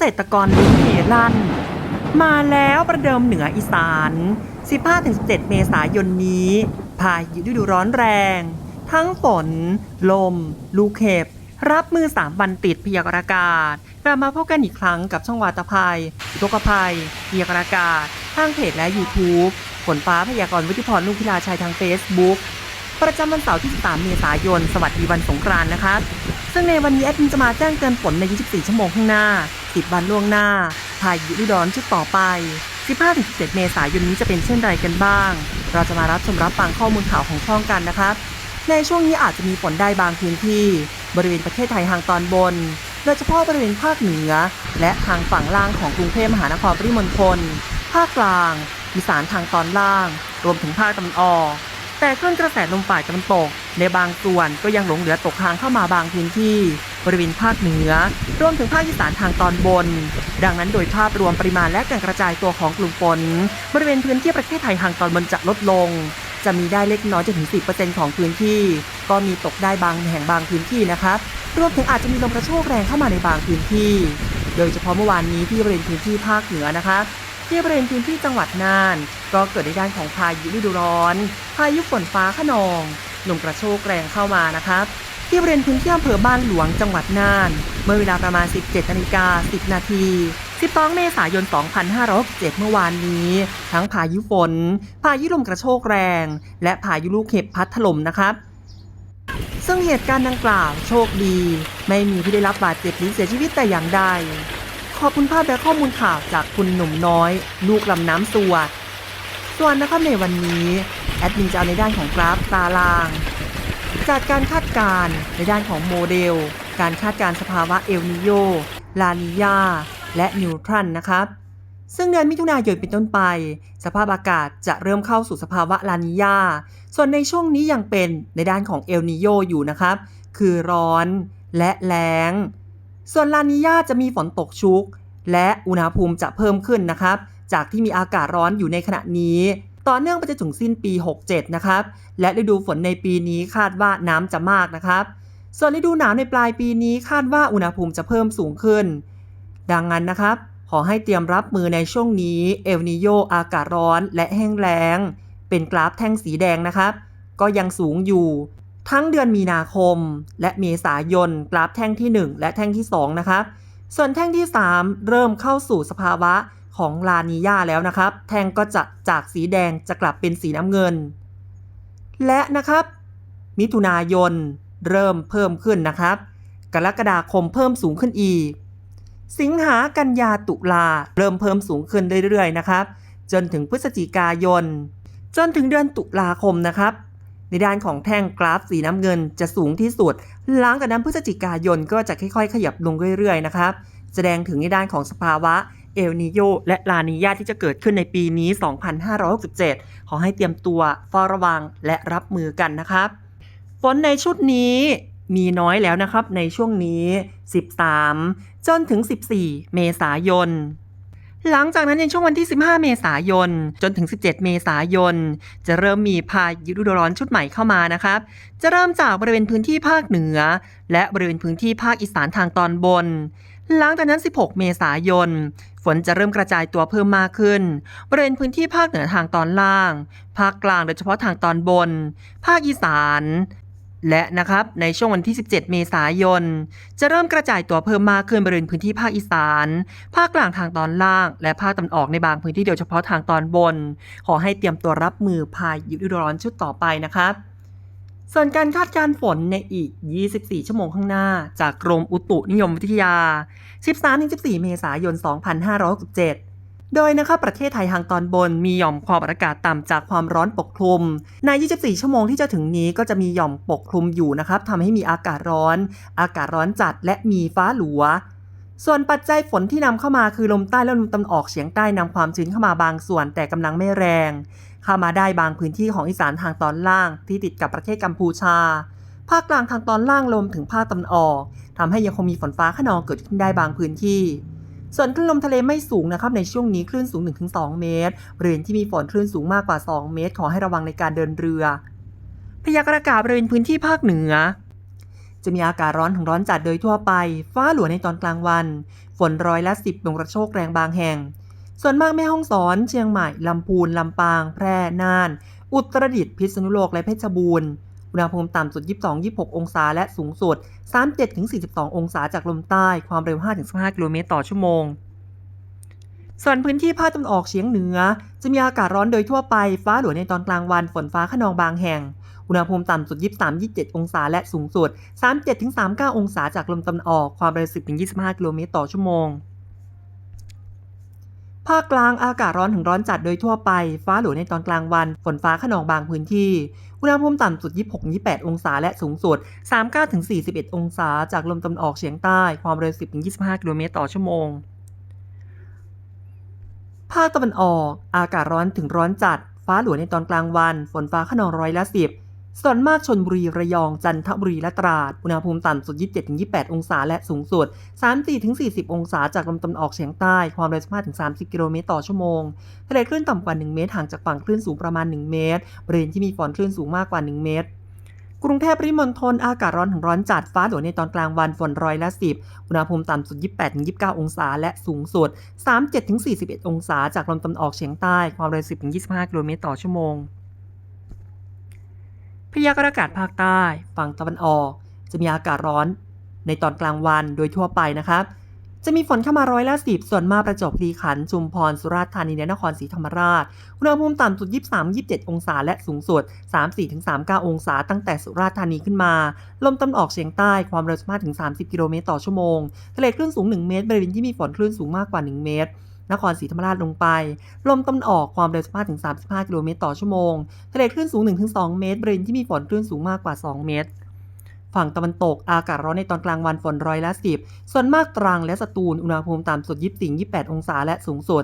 ษตรกรลุ้นเฮลั่นมาแล้วประเดิมเหนืออีสาน 15-17 เมษายนนี้ พายุฤดูร้อนแรง ทั้งฝน ลม ลูกเห็บ รับมือ 3 วันติดพยากรณ์อากาศกลับมาพบกันอีกครั้งกับช่องวาตภัยอุกภัยพยากรณ์อากาศทางเพจและ YouTube ฝนฟ้าพยากรณ์วิทยพรลูกพิลาชัยทาง Facebook ประจำวันเสาร์ที่ 13 เมษายน สวัสดีวันสงกรานต์นะครับซึ่งในวันนี้แอดมินจะมาแจ้งเตือนฝนใน 24 ชั่วโมงข้างหน้า 10 วันล่วงหน้า พายุฤดูร้อนชุดต่อไป 15-17 เมษายนนี้จะเป็นเช่นไรกันบ้าง เราจะมารับชมรับฟังข้อมูลข่าวของช่องกันนะครับ ในช่วงนี้อาจจะมีฝนได้บางพื้นที่ บริเวณประเทศไทยทางตอนบน โดยเฉพาะบริเวณภาคเหนือ และทางฝั่งล่างของกรุงเทพมหานครปริมณฑล ภาคกลางอีสานทางตอนล่าง รวมถึงภาคตะวันออก แต่คลื่นกระแสลมฝ่ายตะวันตก ในบางส่วนก็ยังหลงเหลือตกทางเข้ามาบางพื้นที่บริเวณภาคเหนือ รวมถึงภาคอีสานทางตอนบน ดังนั้นโดยภาพรวมปริมาณและการกระจายตัวของกลุ่มฝนบริเวณพื้นที่ประเทศไทยทางตอนบนจะลดลง จะมีได้เล็กน้อยจนถึง 10%ของพื้นที่ ก็มีตกได้บางแห่งบางพื้นที่นะครับรวมถึงอาจจะมีลมกระโชกแรงเข้ามาในบางพื้นที่ โดยเฉพาะเมื่อวานนี้ที่บริเวณพื้นที่ภาคเหนือนะครับที่บริเวณพื้นที่จังหวัดน่าน ก็เกิดในด้านของพายุฤดูร้อน พายุฝนฟ้าขนอง ลมกระโชกแรงเข้ามานะครับ ที่บริเวณพื้นที่อำเภอบ้านหลวงจังหวัดน่าน เมื่อเวลาประมาณ 17นาฬิกา10 นาที12เมษายน 2567 เมื่อวานนี้ ทั้งพายุฝน พายุลมกระโชกแรง และพายุลูกเห็บพัดถล่มนะครับ ซึ่งเหตุการณ์ดังกล่าวโชคดี ไม่มีผู้ได้รับบาดเจ็บหรือเสียชีวิตแต่อย่างใด ขอบคุณภาพและข้อมูลข่าวจากคุณหนุ่มน้อย ลูกลำน้ำสวดส่วนนะครับในวันนี้ แอดมินจะเอาในด้านของกราฟตาราง จากการคาดการณ์ในด้านของโมเดล การคาดการณ์สภาวะเอลนิโยลานียาและนิวทรันนะครับ ซึ่งเดือนมิถุนายนเป็นต้นไป สภาพอากาศจะเริ่มเข้าสู่สภาวะลานียาส่วนในช่วงนี้ยังเป็นในด้านของเอลนิโยอยู่นะครับ คือร้อนและแล้ง ส่วนลานียาจะมีฝนตกชุก และอุณหภูมิจะเพิ่มขึ้นนะครับ จากที่มีอากาศร้อนอยู่ในขณะนี้ ต่อเนื่องไปจนถึงสิ้นปี 67 นะครับ และฤดูฝนในปีนี้คาดว่าน้ำจะมากนะครับ ส่วนฤดูหนาวในปลายปีนี้คาดว่าอุณหภูมิจะเพิ่มสูงขึ้น ดังนั้นนะครับ ขอให้เตรียมรับมือในช่วงนี้เอลนิโยอากาศร้อนและแห้งแล้ง เป็นกราฟแท่งสีแดงนะครับ ก็ยังสูงอยู่ ทั้งเดือนมีนาคม และเมษายนกราฟแท่งที่ 1 และแท่งที่ 2 นะครับ ส่วนแท่งที่ 3 เริ่มเข้าสู่สภาวะ ของลานียาแล้วนะครับ แท่งก็จะจากสีแดงจะกลับเป็นสีน้ำเงิน และนะครับ มิถุนายนเริ่มเพิ่มขึ้นนะครับ กรกฎาคมเพิ่มสูงขึ้นอีก สิงหากันยาตุลาเริ่มเพิ่มสูงขึ้นเรื่อยๆนะครับ จนถึงพฤศจิกายน จนถึงเดือนตุลาคมนะครับ ในด้านของแท่งกราฟสีน้ำเงินจะสูงที่สุด หลังจากนั้นพฤศจิกายนก็จะค่อยๆ ขยับลงเรื่อยๆนะครับ แสดงถึงในด้านของสภาวะ เอลนิโยและลานียาที่จะเกิดขึ้นในปีนี้ 2567 ขอให้เตรียมตัวเฝ้าระวังและรับมือกันนะครับ ฝนในชุดนี้มีน้อยแล้วนะครับในช่วงนี้ 13 จนถึง 14 เมษายน หลังจากนั้นในช่วงวันที่ 15 เมษายน จนถึง 17 เมษายน จะเริ่มมีพายุฤดูร้อนชุดใหม่เข้ามานะครับ จะเริ่มจากบริเวณพื้นที่ภาคเหนือ และบริเวณพื้นที่ภาคอีสานทางตอนบน หลังจากนั้น 16 เมษายน นจะเริ่มกระจายตัวเพิ่มมากขึ้น บริเวณพื้นที่ภาคเหนือทางตอนล่าง ภาคกลางโดยเฉพาะทางตอนบน ภาคอีสาน และนะครับในช่วงวันที่ 17 เมษายน จะเริ่มกระจายตัวเพิ่มมากขึ้นบริเวณพื้นที่ภาคอีสาน ภาคกลางทางตอนล่าง และภาคตะวันออกในบางพื้นที่โดยเฉพาะทางตอนบน ขอให้เตรียมตัวรับมือพายุฤดูร้อนชุดต่อไปนะครับ ส่วนการคาดการฝนในอีก 24 ชั่วโมงข้างหน้า จากกรมอุตุนิยมวิทยา 13-14 เมษายน 2567 โดยนะครับประเทศไทยทางตอนบนมีหย่อมความอากาศต่ำจากความร้อนปกคลุม ใน 24 ชั่วโมงที่จะถึงนี้ก็จะมีหย่อมปกคลุมอยู่นะครับทำให้มีอากาศร้อน อากาศร้อนจัดและมีฟ้าหลัว ส่วนปัจจัยฝนที่นำเข้ามาคือลมใต้และลมตะวันออกเฉียงใต้นำความชื้นเข้ามาบางส่วนแต่กำลังไม่แรง เข้ามาได้บางพื้นที่ของอีสานทางตอนล่างที่ติดกับประเทศกัมพูชา ภาคกลางทางตอนล่างลมถึงภาคตะวันออกทำให้ยังคงมีฝนฟ้าขนองเกิดขึ้นได้บางพื้นที่ ส่วนคลื่นลมทะเลไม่สูงนะครับในช่วงนี้คลื่นสูง 1-2 เมตรบริเวณที่มีฝนคลื่นสูงมากกว่า 2 เมตร ขอให้ระวังในการเดินเรือ พยากรณ์อากาศบริเวณพื้นที่ภาคเหนือจะมีอากาศร้อนถึงร้อนจัดโดยทั่วไป ฟ้าหลวในตอนกลางวัน ฝนร้อยละ10ลมกระโชกแรงบางแห่ง ส่วนมากแม่ห้องสอน เชียงใหม่ ลำพูน ลำปาง แพร่ น่าน อุตรดิตถ์พิษณุโลก และเพชรบูรณ์อุณหภูมิต่ำสุด 22-26 องศา และสูงสุด 37-42 องศาจากลมใต้ ความเร็ว 5-15 กิโลเมตรต่อชั่วโมง ส่วนพื้นที่ภาคตะวันออกเฉียงเหนือ จะมีอากาศร้อนโดยทั่วไป ฟ้าหลวในตอนกลางวัน ฝนฟ้าขนองบางแห่ง อุณหภูมิต่ำสุด 23-27 องศา และสูงสุด 37-39 องศาจากลมตะวันออก ความเร็ว 10-25 กิโลเมตรต่อชั่วโมง ภาคกลางอากาศร้อนถึงร้อนจัดโดยทั่วไป ฟ้าหลวในตอนกลางวัน ฝนฟ้าขนองบางพื้นที่ อุณหภูมิต่ำสุด 26-28 องศา และสูงสุด 39-41 องศา จากลมตะวันออกเฉียงใต้ ความเร็ว 10-25 กิโลเมตรต่อชั่วโมง ภาคตะวันออก อากาศร้อนถึงร้อนจัด ฟ้าหลวในตอนกลางวัน ฝนฟ้าขนองร้อยละสิบ ส่วนมากชนบุรีระยองจันทบุรีและตราด อุณหภูมิต่ำสุด 27-28 องศา และสูงสุด 34-40 องศา จากลมตะวันออกเฉียงใต้ ความเร็ว 15-30 กิโลเมตรต่อชั่วโมงทะเลคลื่นต่ำกว่า 1 เมตร ห่างจากฝั่งคลื่นสูงประมาณ 1 เมตร บริเวณที่มีฝนคลื่นสูงมากกว่า 1 เมตรกรุงเทพปริมณฑลอากาศร้อนถึงร้อนจัดฟ้าหลวในตอนกลางวันฝนร้อยละ10อุณหภูมิต่ำสุด 28-29 องศา และสูงสุด 37-41 องศา จากลมตะวันออกเฉียงใต้ ความเร็ว 10-25 กิโลเมตรต่อชั่วโมง พยากรณ์อากาศภาคใต้ฝั่งตะวันออก จะมีอากาศร้อน ในตอนกลางวันโดยทั่วไปนะครับ จะมีฝนเข้ามาร้อยละสิบส่วนมากประจวบคีรีขันธ์ชุมพรสุราษฎร์ธานีและนครศรีธรรมราชอุณหภูมิต่ำสุด 23-27 องศา และสูงสุด 34-39 องศา ตั้งแต่สุราษฎร์ธานีขึ้นมา ลมตะวันออกเฉียงใต้ความเร็ว15-30 กิโลเมตรต่อชั่วโมงทะเลคลื่นสูง 1 เมตรบริเวณที่มีฝนคลื่นสูงมากกว่า 1 เมตร นครศรีธรรมราชลงไป ลมตะวันออกความเร็ว 15-35 กิโลเมตรต่อชั่วโมง ทะเลคลื่นสูง 1-2 เมตร บริเวณที่มีฝนคลื่นสูงมากกว่า 2 เมตร ฝั่งตะวันตกอากาศร้อนในตอนกลางวันฝนร้อยละ 10 ส่วนมากตรังและสตูล อุณหภูมิต่ำสุด 24-28 องศาและสูงสุด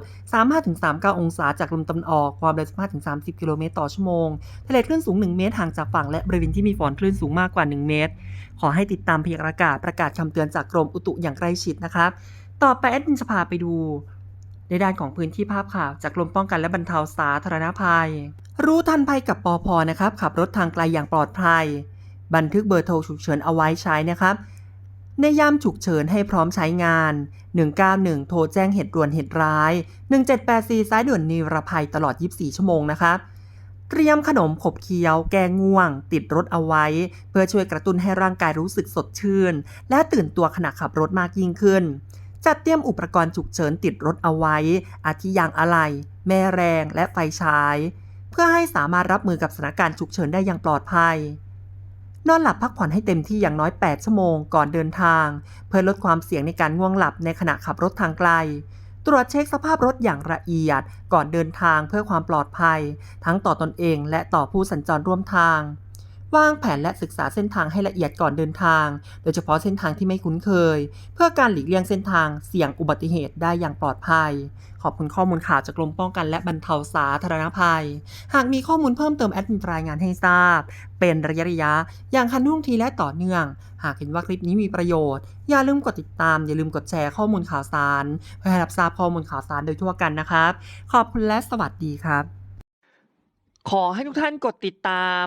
35-39 องศาจากลมตะวันออกความเร็ว 15-30 กิโลเมตรต่อชั่วโมง ทะเลคลื่นสูง 1 เมตรห่างจากฝั่งและบริเวณที่มีฝนคลื่นสูงมากกว่า 1 เมตร ขอให้ติดตามพยากรณ์อากาศประกาศคำเตือนจากกรมอุตุอย่างใกล้ชิดนะครับ ต่อไปแอดมินจะพาไปดู ในด้านของพื้นที่ภาพข่าวจากกรมป้องกันและบรรเทาสาธารณภัย รู้ทันภัยกับปอพนะครับ ขับรถทางไกลอย่างปลอดภัย บันทึกเบอร์โทรฉุกเฉินเอาไว้ใช้นะครับ ในยามฉุกเฉินให้พร้อมใช้งาน 191 โทรแจ้งเหตุด่วนเหตุร้าย 1784 สายด่วนนิรภัยตลอด 24 ชั่วโมงนะครับเตรียมขนมขบเคี้ยว แก้ง่วง ติดรถเอาไว้ เพื่อช่วยกระตุ้นให้ร่างกายรู้สึกสดชื่น และตื่นตัวขณะขับรถมากยิ่งขึ้น จัดเตรียมอุปกรณ์ฉุกเฉินติดรถเอาไว้ อาทิยางอะไหล่แม่แรงและไฟฉาย เพื่อให้สามารถรับมือกับสถานการณ์ฉุกเฉินได้อย่างปลอดภัย นอนหลับพักผ่อนให้เต็มที่อย่างน้อย 8 ชั่วโมงก่อนเดินทาง เพื่อลดความเสี่ยงในการง่วงหลับในขณะขับรถทางไกล ตรวจเช็คสภาพรถอย่างละเอียด ก่อนเดินทางเพื่อความปลอดภัย ทั้งต่อตอนเองและต่อผู้สัญจรร่วมทาง วางแผนและศึกษาเส้นทางให้ละเอียดก่อนเดินทาง โดยเฉพาะเส้นทางที่ไม่คุ้นเคย เพื่อการหลีกเลี่ยงเส้นทางเสี่ยงอุบัติเหตุได้อย่างปลอดภัย ขอบคุณข้อมูลข่าวจากกรมป้องกันและบรรเทาสาธารณภัย หากมีข้อมูลเพิ่มเติมแอดมินรายงานให้ทราบ เป็นระยะระยะ อย่างทันท่วงทีและต่อเนื่อง หากเห็นว่าคลิปนี้มีประโยชน์ อย่าลืมกดติดตาม อย่าลืมกดแชร์ข้อมูลข่าวสาร เพื่อให้รับทราบข้อมูลข่าวสารโดยทั่วกันนะครับ ขอบคุณและสวัสดีครับ ขอให้ทุกท่านกดติดตาม